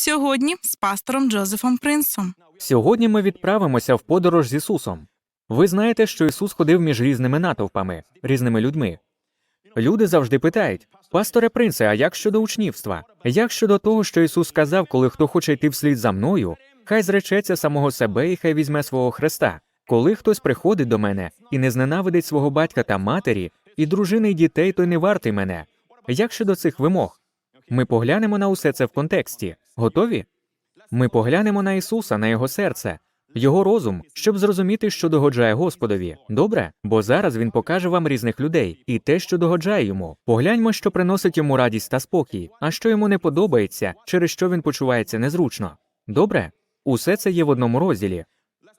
Сьогодні з пастором Джозефом Принсом. Сьогодні ми відправимося в подорож з Ісусом. Ви знаєте, що Ісус ходив між різними натовпами, різними людьми. Люди завжди питають: пасторе принце, а як щодо учнівства? Як щодо того, що Ісус сказав, коли хто хоче йти вслід за мною, хай зречеться самого себе і хай візьме свого Христа. Коли хтось приходить до мене і не зненавидить свого батька та матері, і дружини, і дітей, то й не вартий мене. Як щодо цих вимог? Ми поглянемо на усе це в контексті. Готові? Ми поглянемо на Ісуса, на Його серце, Його розум, щоб зрозуміти, що догоджає Господові. Добре? Бо зараз Він покаже вам різних людей і те, що догоджає йому. Погляньмо, що приносить йому радість та спокій, а що йому не подобається, через що він почувається незручно. Добре? Усе це є в одному розділі.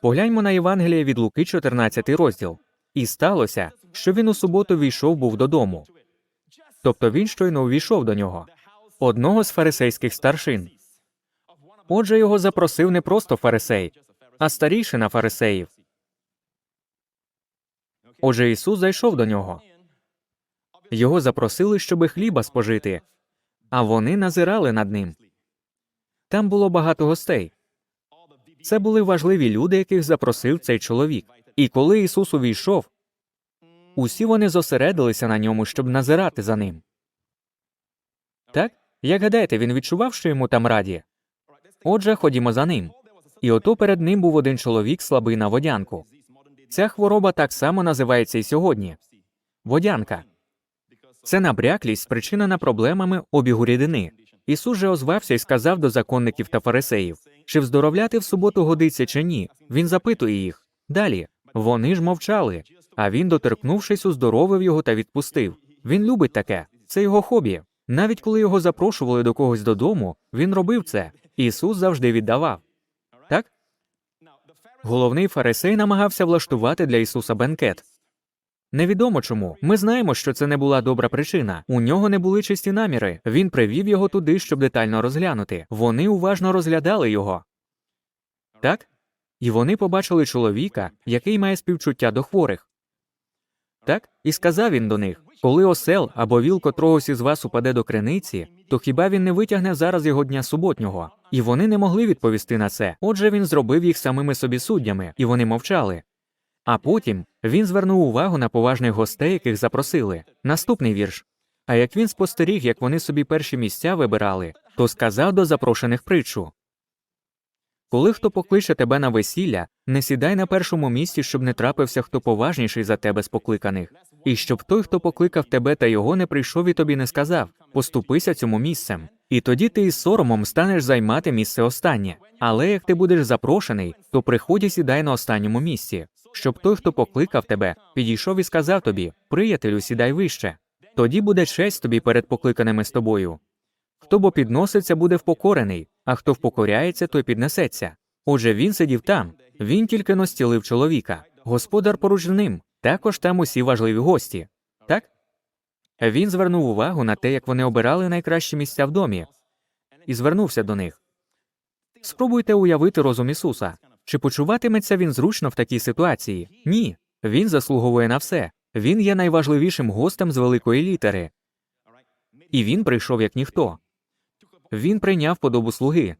Погляньмо на Євангеліє від Луки, 14 розділ. І сталося, що він у суботу війшов був додому. Тобто він щойно увійшов до нього, одного з фарисейських старшин. Отже, його запросив не просто фарисей, а старішина фарисеїв. Отже, Ісус зайшов до нього. Його запросили, щоби хліба спожити, а вони назирали над ним. Там було багато гостей. Це були важливі люди, яких запросив цей чоловік. І коли Ісус увійшов, усі вони зосередилися на ньому, щоб назирати за ним. Так? Як гадаєте, він відчував, що йому там раді? Отже, ходімо за ним. І ото перед ним був один чоловік слабий на водянку. Ця хвороба так само називається і сьогодні водянка. Це набряклість, спричинена проблемами обігу рідини. Ісус же озвався і сказав до законників та фарисеїв, чи вздоровляти в суботу годиться чи ні. Він запитує їх. Далі вони ж мовчали, а він, доторкнувшись, уздоровив його та відпустив. Він любить таке, це його хобі. Навіть коли його запрошували до когось додому, він робив це. Ісус завжди віддавав. Так? Головний фарисей намагався влаштувати для Ісуса бенкет. Невідомо чому. Ми знаємо, що це не була добра причина. У нього не були чисті наміри. Він привів його туди, щоб детально розглянути. Вони уважно розглядали його. Так? І вони побачили чоловіка, який має співчуття до хворих. Так? І сказав він до них коли осел або віл котрогось із вас упаде до криниці, то хіба він не витягне зараз його дня суботнього? І вони не могли відповісти на це. Отже, він зробив їх самими собі суддями, і вони мовчали. А потім він звернув увагу на поважних гостей, яких запросили. Наступний вірш. А як він спостеріг, як вони собі перші місця вибирали, то сказав до запрошених притчу Коли хто покличе тебе на весілля, не сідай на першому місці, щоб не трапився хто поважніший за тебе з покликаних, і щоб той, хто покликав тебе та його не прийшов і тобі не сказав поступися цьому місцем. І тоді ти із соромом станеш займати місце останнє. Але як ти будеш запрошений, то приходь і сідай на останньому місці, щоб той, хто покликав тебе, підійшов і сказав тобі Приятелю, сідай вище. Тоді буде честь тобі перед покликаними з тобою. Хто бо підноситься, буде впокорений, а хто впокоряється, той піднесеться. Отже, він сидів там, він тільки настілив чоловіка. Господар поруч з ним, також там усі важливі гості. Так? Він звернув увагу на те, як вони обирали найкращі місця в домі, і звернувся до них. Спробуйте уявити розум Ісуса. Чи почуватиметься він зручно в такій ситуації? Ні. Він заслуговує на все. Він є найважливішим гостем з великої літери. І він прийшов як ніхто. Він прийняв подобу слуги.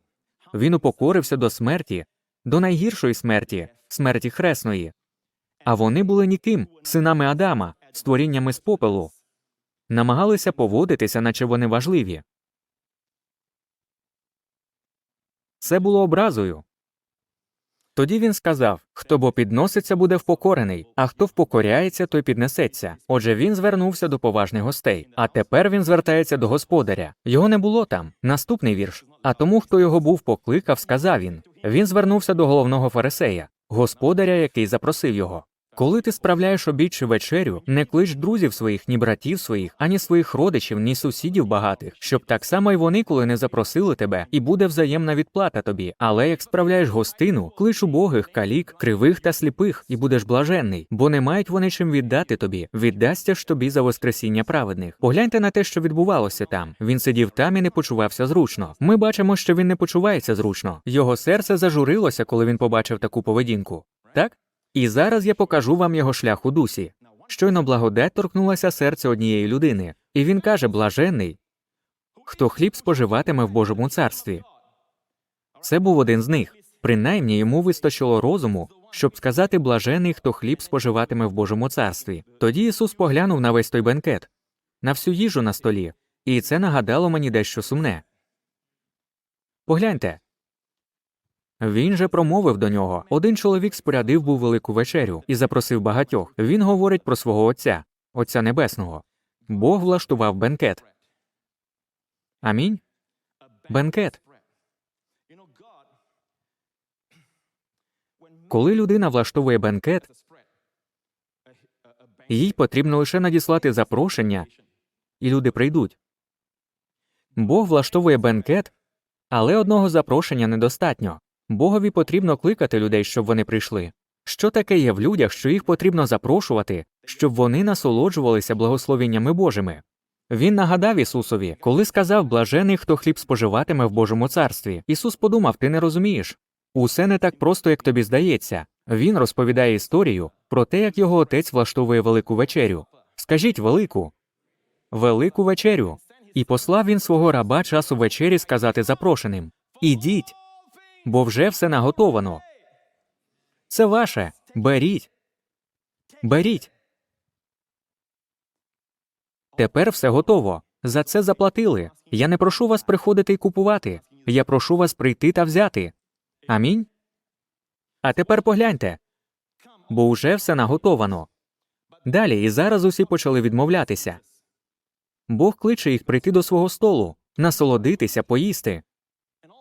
Він упокорився до смерті, до найгіршої смерті, смерті хресної. А вони були ніким, синами Адама, створіннями з попелу, намагалися поводитися, наче вони важливі. Це було образою. Тоді він сказав хто бо підноситься, буде впокорений, а хто впокоряється, той піднесеться. Отже, він звернувся до поважних гостей. А тепер він звертається до господаря. Його не було там. Наступний вірш. А тому, хто його був покликав, сказав він. Він звернувся до головного фарисея, господаря, який запросив його. Коли ти справляєш обід чи вечерю, не клич друзів своїх, ні братів своїх, ані своїх родичів, ні сусідів багатих, щоб так само й вони, коли не запросили тебе, і буде взаємна відплата тобі. Але як справляєш гостину, клич убогих, калік, кривих та сліпих, і будеш блаженний, бо не мають вони чим віддати тобі. Віддасться ж тобі за воскресіння праведних. Погляньте на те, що відбувалося там. Він сидів там і не почувався зручно. Ми бачимо, що він не почувається зручно. Його серце зажурилося, коли він побачив таку поведінку. Так? І зараз я покажу вам його шлях у дусі. Щойно благодать торкнулася серця однієї людини, і він каже блаженний, хто хліб споживатиме в Божому царстві. Це був один з них. Принаймні йому вистачило розуму, щоб сказати блажений, хто хліб споживатиме в Божому царстві. Тоді Ісус поглянув на весь той бенкет, на всю їжу на столі, і це нагадало мені дещо сумне. Погляньте. Він же промовив до нього. Один чоловік спорядив був велику вечерю і запросив багатьох. Він говорить про свого Отця, Отця Небесного. Бог влаштував бенкет. Амінь. Бенкет. Коли людина влаштовує бенкет, їй потрібно лише надіслати запрошення, і люди прийдуть. Бог влаштовує бенкет, але одного запрошення недостатньо. Богові потрібно кликати людей, щоб вони прийшли. Що таке є в людях, що їх потрібно запрошувати, щоб вони насолоджувалися благословеннями Божими? Він нагадав Ісусові, коли сказав блажений, хто хліб споживатиме в Божому царстві. Ісус подумав, ти не розумієш. Усе не так просто, як тобі здається. Він розповідає історію про те, як його отець влаштовує велику вечерю. Скажіть велику. Велику вечерю. І послав він свого раба часу вечері сказати запрошеним Ідіть, бо вже все наготовано. Це ваше. Беріть. Беріть. Тепер все готово. За це заплатили. Я не прошу вас приходити і купувати. Я прошу вас прийти та взяти. Амінь. А тепер погляньте. Бо уже все наготовано. Далі і зараз усі почали відмовлятися. Бог кличе їх прийти до свого столу, насолодитися, поїсти.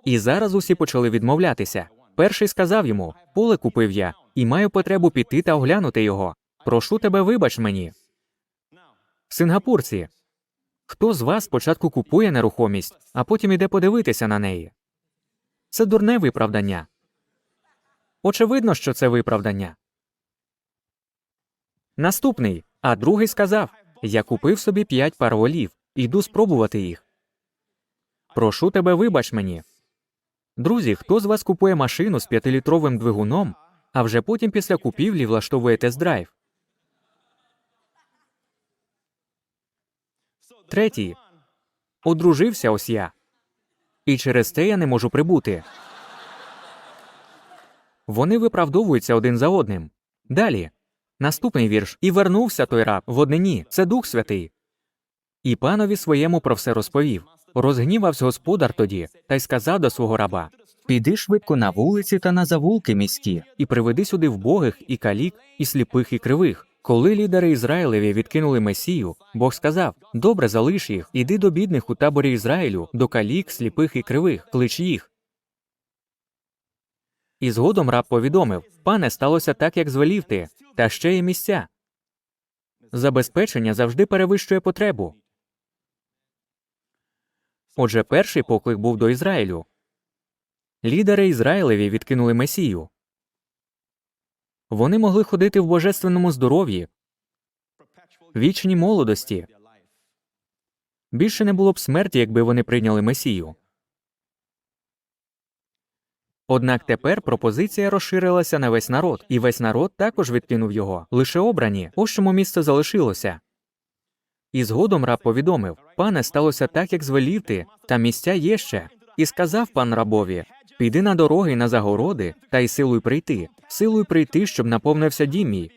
І зараз усі почали відмовлятися. Перший сказав йому: Поле купив я, і маю потребу піти та оглянути його. Прошу тебе, вибач мені. Сингапурці. Хто з вас спочатку купує нерухомість, а потім іде подивитися на неї? Це дурне виправдання. Очевидно, що це виправдання. Наступний. А другий сказав: Я купив собі п'ять пар волів, іду спробувати їх. Прошу тебе, вибач мені. Друзі, хто з вас купує машину з п'ятилітровим двигуном, а вже потім після купівлі влаштовує тест-драйв? Третій. Одружився ось я. І через те я не можу прибути. Вони виправдовуються один за одним. Далі. Наступний вірш. І вернувся той раб в однині. Це Дух Святий. І панові своєму про все розповів. Розгнівався господар тоді, та й сказав до свого раба: Піди швидко на вулиці та на завулки міські, і приведи сюди вбогих, і калік, і сліпих, і кривих. Коли лідери Ізраїлеві відкинули Месію, Бог сказав: Добре, залиш їх, іди до бідних у таборі Ізраїлю, до калік, сліпих і кривих, клич їх. І згодом раб повідомив: Пане, сталося так, як звелів ти, та ще є місця. Забезпечення завжди перевищує потребу. Отже, перший поклик був до Ізраїлю. Лідери Ізраїлеві відкинули Месію. Вони могли ходити в божественному здоров'ї, вічній молодості. Більше не було б смерті, якби вони прийняли Месію. Однак тепер пропозиція розширилася на весь народ, і весь народ також відкинув його. Лише обрані, ось чому місце залишилося. І згодом раб повідомив пане, сталося так, як звелів ти, та місця є ще. І сказав пан рабові Піди на дороги на загороди, та й силуй прийти, силуй прийти, щоб наповнився дім мій,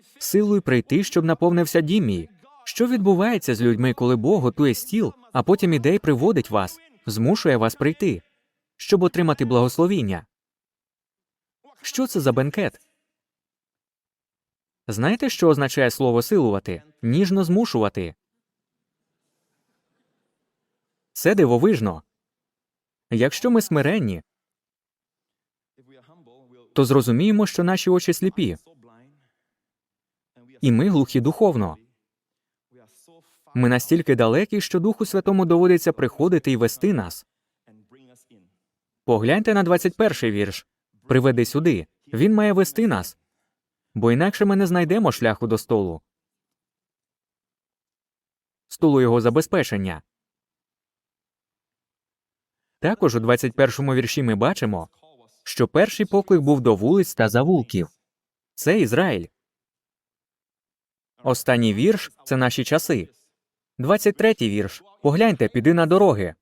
прийти, щоб наповнився дім. Що відбувається з людьми, коли Бог готує стіл, а потім іде й приводить вас, змушує вас прийти, щоб отримати благословіння? Що це за бенкет? Знаєте, що означає слово силувати? Ніжно змушувати. Це дивовижно. Якщо ми смиренні, то зрозуміємо, що наші очі сліпі, і ми глухі духовно. Ми настільки далекі, що Духу Святому доводиться приходити і вести нас. Погляньте на 21-й вірш. Приведи сюди. Він має вести нас, бо інакше ми не знайдемо шляху до столу. Столу його забезпечення. Також у 21-му вірші ми бачимо, що перший поклик був до вулиць та завулків. Це Ізраїль. Останній вірш це наші часи. 23-й вірш. Погляньте, піди на дороги.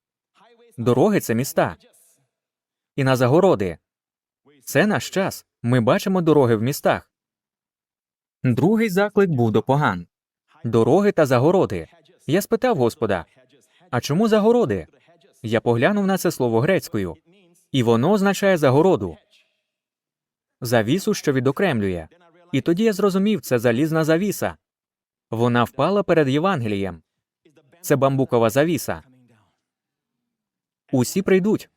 Дороги це міста. і на загороди. Це наш час. Ми бачимо дороги в містах. Другий заклик був до поган дороги та загороди. Я спитав Господа, а чому загороди? Я поглянув на це слово грецькою, і воно означає загороду, завісу, що відокремлює. І тоді я зрозумів, це залізна завіса. Вона впала перед Євангелієм. Це бамбукова завіса. Усі прийдуть.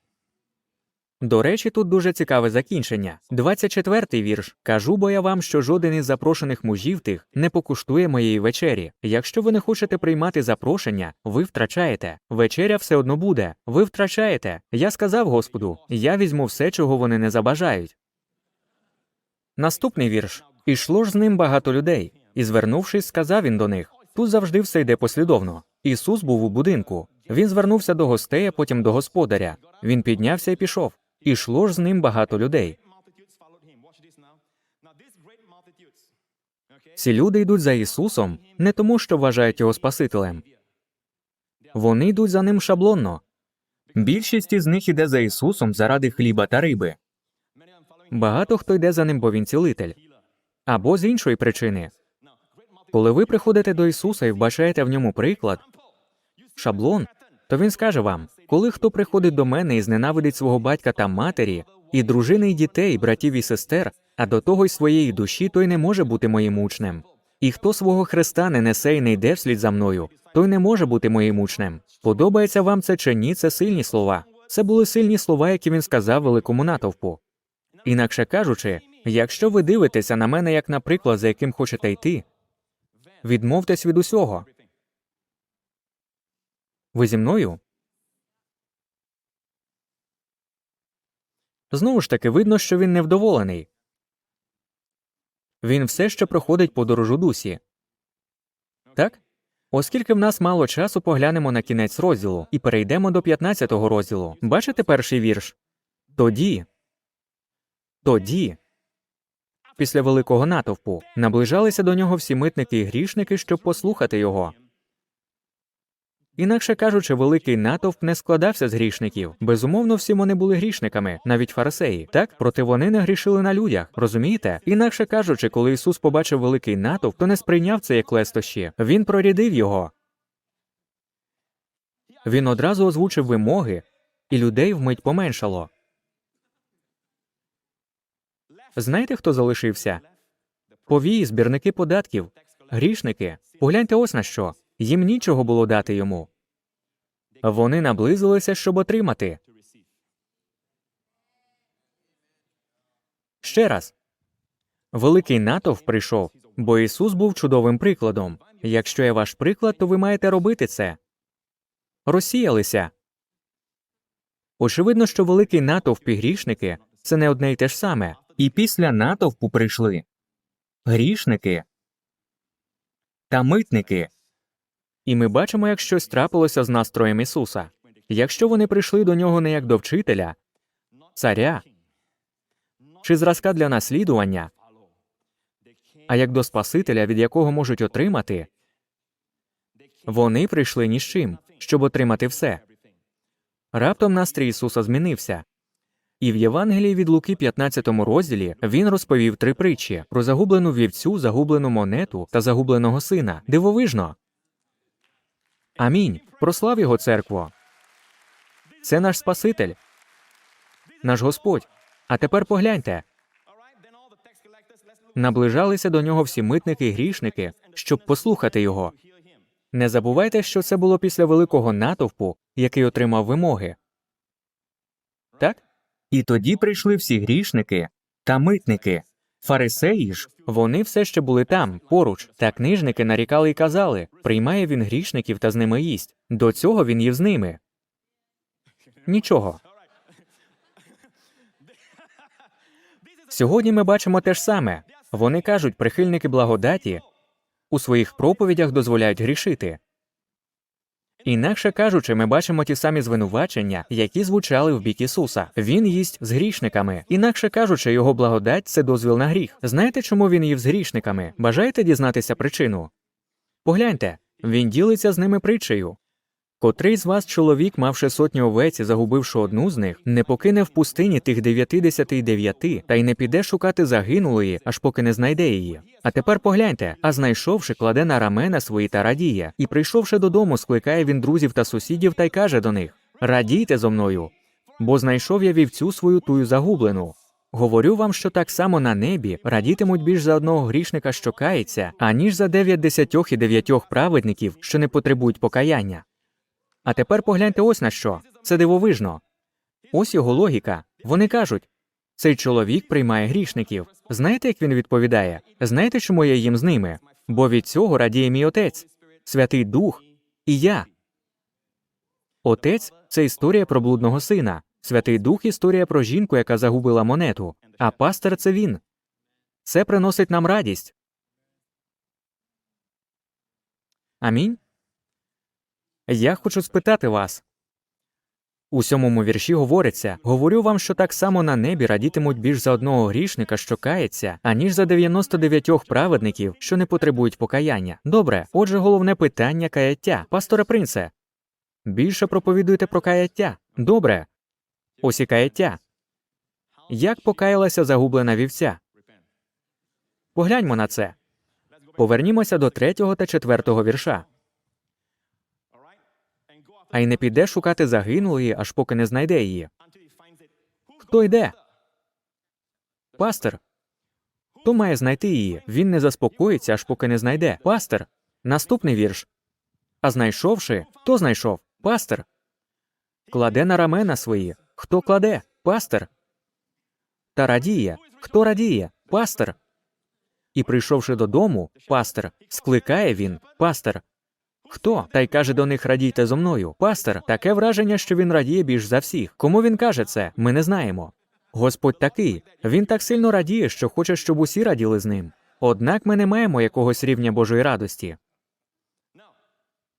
До речі, тут дуже цікаве закінчення. 24-й вірш. Кажу бо я вам, що жоден із запрошених мужів тих не покуштує моєї вечері. Якщо ви не хочете приймати запрошення, ви втрачаєте. Вечеря все одно буде. Ви втрачаєте. Я сказав Господу: я візьму все, чого вони не забажають. Наступний вірш. Ішло ж з ним багато людей, і, звернувшись, сказав він до них: тут завжди все йде послідовно. Ісус був у будинку. Він звернувся до гостей, а потім до господаря. Він піднявся і пішов. Ішло ж з ним багато людей. Ці люди йдуть за Ісусом не тому, що вважають його Спасителем. Вони йдуть за ним шаблонно. Більшість із них іде за Ісусом заради хліба та риби. Багато хто йде за ним, бо він цілитель. Або з іншої причини. Коли ви приходите до Ісуса і вбачаєте в ньому приклад, шаблон, то він скаже вам: коли хто приходить до мене і зненавидить свого батька та матері, і дружини, і дітей, братів і сестер, а до того й своєї душі, той не може бути моїм учнем. І хто свого Христа не несе і не йде вслід за мною, той не може бути моїм учнем. Подобається вам це чи ні, це сильні слова. Це були сильні слова, які він сказав великому натовпу. Інакше кажучи, якщо ви дивитеся на мене як на приклад, за яким хочете йти, відмовтесь від усього. Ви зі мною? Знову ж таки, видно, що він невдоволений. Він все ще проходить подорож у дусі. Так? Оскільки в нас мало часу, поглянемо на кінець розділу і перейдемо до 15-го розділу. Бачите перший вірш? Тоді. Тоді. Після великого натовпу наближалися до нього всі митники і грішники, щоб послухати його. Інакше кажучи, великий натовп не складався з грішників. Безумовно, всі вони були грішниками, навіть фарисеї. Так, проте вони не грішили на людях. Розумієте? Інакше кажучи, коли Ісус побачив великий натовп, то не сприйняв це як лестощі. Він прорядив його. Він одразу озвучив вимоги, і людей вмить поменшало. Знаєте, хто залишився? Повії, збірники податків, грішники. Погляньте ось на що. Їм нічого було дати йому. Вони наблизилися, щоб отримати. Ще раз. Великий натовп прийшов, бо Ісус був чудовим прикладом. Якщо я ваш приклад, то ви маєте робити це. Розсіялися. Очевидно, що великий натовп і грішники це не одне й те ж саме. І після натовпу прийшли грішники та митники. І ми бачимо, як щось трапилося з настроєм Ісуса. Якщо вони прийшли до нього не як до вчителя, царя чи зразка для наслідування, а як до Спасителя, від якого можуть отримати, вони прийшли ні з чим, щоб отримати все. Раптом настрій Ісуса змінився. І в Євангелії від Луки, 15 розділі, він розповів три притчі про загублену вівцю, загублену монету та загубленого сина. Дивовижно. Амінь. Прослав його церкво. Це наш Спаситель, наш Господь. А тепер погляньте. Наближалися до нього всі митники і грішники, щоб послухати його. Не забувайте, що це було після великого натовпу, який отримав вимоги. Так? І тоді прийшли всі грішники та митники. Фарисеї ж, вони все ще були там, поруч, та книжники нарікали і казали приймає він грішників та з ними їсть. До цього він їв з ними. Нічого. Сьогодні ми бачимо те ж саме. Вони кажуть, прихильники благодаті у своїх проповідях дозволяють грішити. Інакше кажучи, ми бачимо ті самі звинувачення, які звучали в бік Ісуса. Він їсть з грішниками. Інакше кажучи, його благодать це дозвіл на гріх. Знаєте, чому він їв з грішниками? Бажаєте дізнатися причину? Погляньте, він ділиться з ними притчею. Котрий з вас чоловік, мавши сотню овець і загубивши одну з них, не покине в пустині тих дев'ятидесяти й дев'яти, та й не піде шукати загинулої, аж поки не знайде її. А тепер погляньте, а знайшовши, кладе на рамена свої та радіє, і прийшовши додому, скликає він друзів та сусідів та й каже до них: Радійте зо мною, бо знайшов я вівцю свою тую загублену. Говорю вам, що так само на небі радітимуть більш за одного грішника, що кається, аніж за дев'ять десятьох і дев'ятьох праведників, що не потребують покаяння. А тепер погляньте ось на що. Це дивовижно. Ось його логіка. Вони кажуть: цей чоловік приймає грішників. Знаєте, як він відповідає? Знаєте, чому я їм з ними? Бо від цього радіє мій отець, Святий Дух і я. Отець це історія про блудного сина. Святий Дух історія про жінку, яка загубила монету. А пастор це він. Це приносить нам радість. Амінь. Я хочу спитати вас. У сьомому вірші говориться: говорю вам, що так само на небі радітимуть більш за одного грішника, що кається, аніж за 99 праведників, що не потребують покаяння. Добре, отже, головне питання каяття. Пасторе принце. Більше проповідуйте про каяття. Добре. Ось і каяття. Як покаялася загублена вівця? Погляньмо на це. Повернімося до третього та четвертого вірша. А й не піде шукати загинулої, аж поки не знайде її. Хто йде? Пастор. Хто має знайти її? Він не заспокоїться, аж поки не знайде. Пастор. Наступний вірш. А знайшовши, хто знайшов? Пастор. Кладе на рамена свої. Хто кладе? Пастор. Та радіє. Хто радіє? Пастор. І прийшовши додому, пастор, скликає він, пастор. Хто? Та й каже до них радійте зо мною. Пастор, таке враження, що він радіє більш за всіх. Кому він каже це? Ми не знаємо. Господь такий. Він так сильно радіє, що хоче, щоб усі раділи з ним. Однак ми не маємо якогось рівня Божої радості.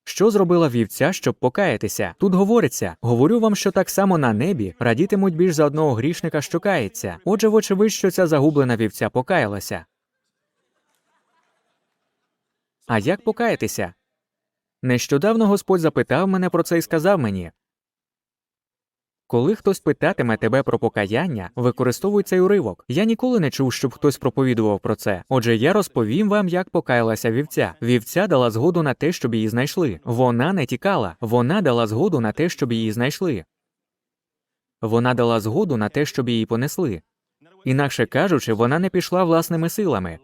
Що зробила вівця, щоб покаятися? Тут говориться: говорю вам, що так само на небі радітимуть більш за одного грішника, що кається. Отже, вочевидь, що ця загублена вівця покаялася. А як покаятися? Нещодавно Господь запитав мене про це і сказав мені. Коли хтось питатиме тебе про покаяння, використовуй цей уривок. Я ніколи не чув, щоб хтось проповідував про це. Отже, я розповім вам, як покаялася вівця. Вівця дала згоду на те, щоб її знайшли. Вона не тікала, вона дала згоду на те, щоб її знайшли. Вона дала згоду на те, щоб її понесли. Інакше кажучи, вона не пішла власними силами.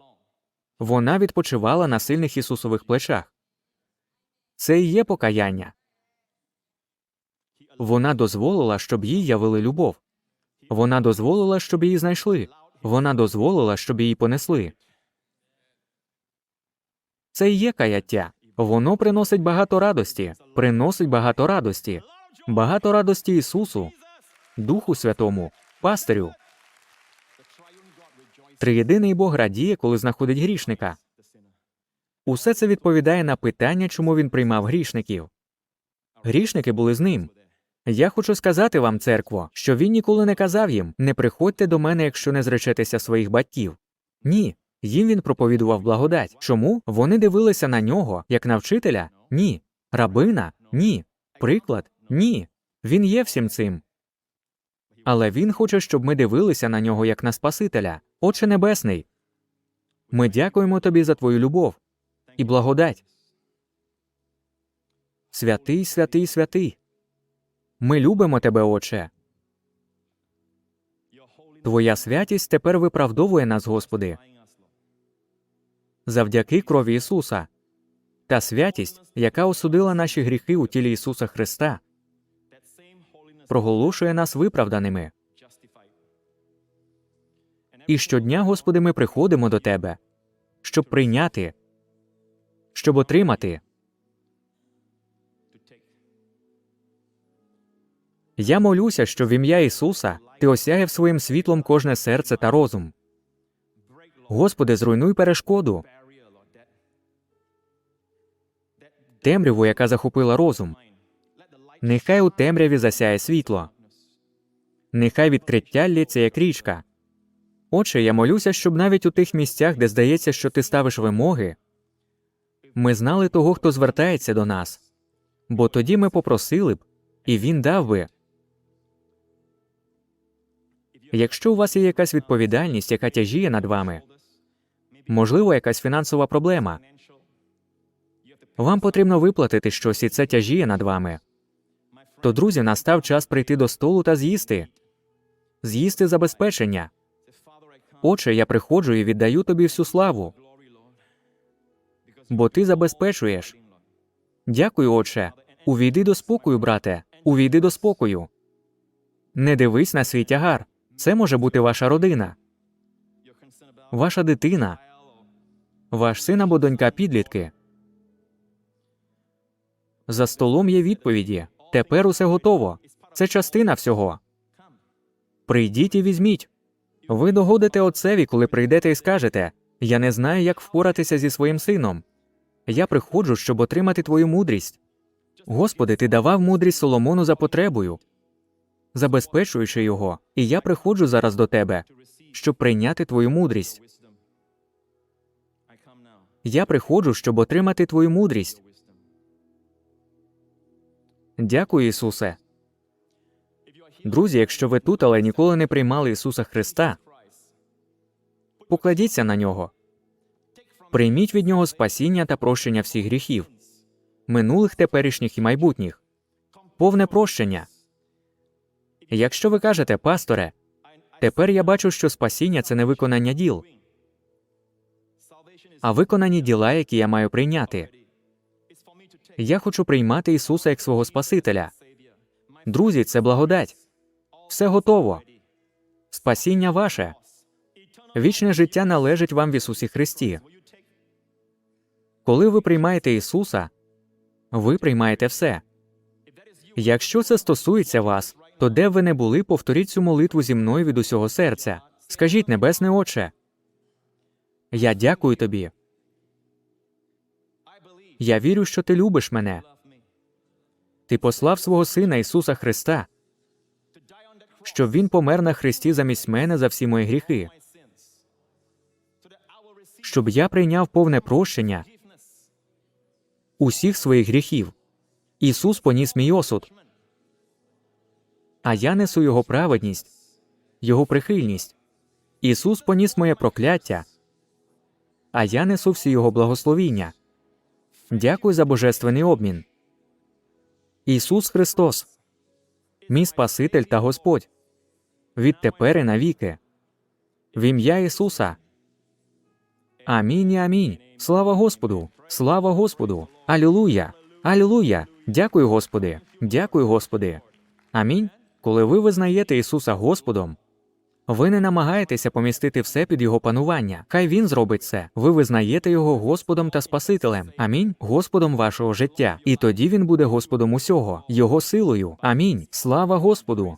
Вона відпочивала на сильних Ісусових плечах. Це і є покаяння. Вона дозволила, щоб їй явили любов. Вона дозволила, щоб її знайшли. Вона дозволила, щоб її понесли. Це і є каяття. Воно приносить багато радості, приносить багато радості, багато радості Ісусу, Духу Святому, пастирю. Триєдиний Бог радіє, коли знаходить грішника. Усе це відповідає на питання, чому він приймав грішників. Грішники були з ним. Я хочу сказати вам, церкво, що він ніколи не казав їм не приходьте до мене, якщо не зречетеся своїх батьків. Ні. Їм він проповідував благодать. Чому? Вони дивилися на нього як на вчителя? Ні. Рабина? Ні. Приклад? Ні. Він є всім цим. Але він хоче, щоб ми дивилися на нього як на Спасителя. Отче Небесний. Ми дякуємо тобі за твою любов і благодать. Святий, святий, святий. Ми любимо тебе, Отче. Твоя святість тепер виправдовує нас, Господи, завдяки крові Ісуса. Та святість, яка осудила наші гріхи у тілі Ісуса Христа, проголошує нас виправданими. І щодня, Господи, ми приходимо до Тебе, щоб прийняти, щоб отримати. Я молюся, що в ім'я Ісуса Ти осяяв своїм світлом кожне серце та розум. Господи, зруйнуй перешкоду, темряву, яка захопила розум. Нехай у темряві засяє світло. Нехай відкриття лється як річка. Отче, я молюся, щоб навіть у тих місцях, де здається, що ти ставиш вимоги, ми знали того, хто звертається до нас. Бо тоді ми попросили б, і він дав би. Якщо у вас є якась відповідальність, яка тяжіє над вами, можливо, якась фінансова проблема, вам потрібно виплатити щось, і це тяжіє над вами. То, друзі, настав час прийти до столу та з'їсти, з'їсти забезпечення. Отче, я приходжу і віддаю тобі всю славу, бо ти забезпечуєш. Дякую, отче. Увійди до спокою, брате. Увійди до спокою. Не дивись на свій тягар. Це може бути ваша родина, ваша дитина, ваш син або донька підлітки. За столом є відповіді. Тепер усе готово. Це частина всього. Прийдіть і візьміть. Ви догодите отцеві, коли прийдете і скажете: Я не знаю, як впоратися зі своїм сином. Я приходжу, щоб отримати твою мудрість. Господи, ти давав мудрість Соломону за потребою, забезпечуючи його, і я приходжу зараз до тебе, щоб прийняти твою мудрість. Я приходжу, щоб отримати твою мудрість. Дякую, Ісусе. Друзі, якщо ви тут, але ніколи не приймали Ісуса Христа, покладіться на нього. Прийміть від нього спасіння та прощення всіх гріхів, минулих, теперішніх і майбутніх, повне прощення. Якщо ви кажете, пасторе, тепер я бачу, що спасіння це не виконання діл, а виконані діла, які я маю прийняти. Я хочу приймати Ісуса як свого Спасителя. Друзі, це благодать. Все готово. Спасіння ваше. Вічне життя належить вам в Ісусі Христі. Коли ви приймаєте Ісуса, ви приймаєте все. Якщо це стосується вас, то де б ви не були, повторіть цю молитву зі мною від усього серця. Скажіть, Небесне Отче, я дякую тобі. Я вірю, що ти любиш мене. Ти послав свого Сина Ісуса Христа, щоб Він помер на Христі замість мене за всі мої гріхи, щоб я прийняв повне прощення усіх своїх гріхів. Ісус поніс мій осуд, а я несу Його праведність, Його прихильність. Ісус поніс моє прокляття, а я несу всі Його благословіння. Дякую за божественний обмін. Ісус Христос, мій Спаситель та Господь, відтепер і навіки. В ім'я Ісуса. Амінь і амінь. Слава Господу! Слава Господу! Алілуя! Алілуя! Дякую, Господи! Дякую, Господи! Амінь. Коли ви визнаєте Ісуса Господом, ви не намагаєтеся помістити все під Його панування. Хай Він зробить це. Ви визнаєте Його Господом та Спасителем. Амінь. Господом вашого життя. І тоді Він буде Господом усього, Його силою. Амінь. Слава Господу!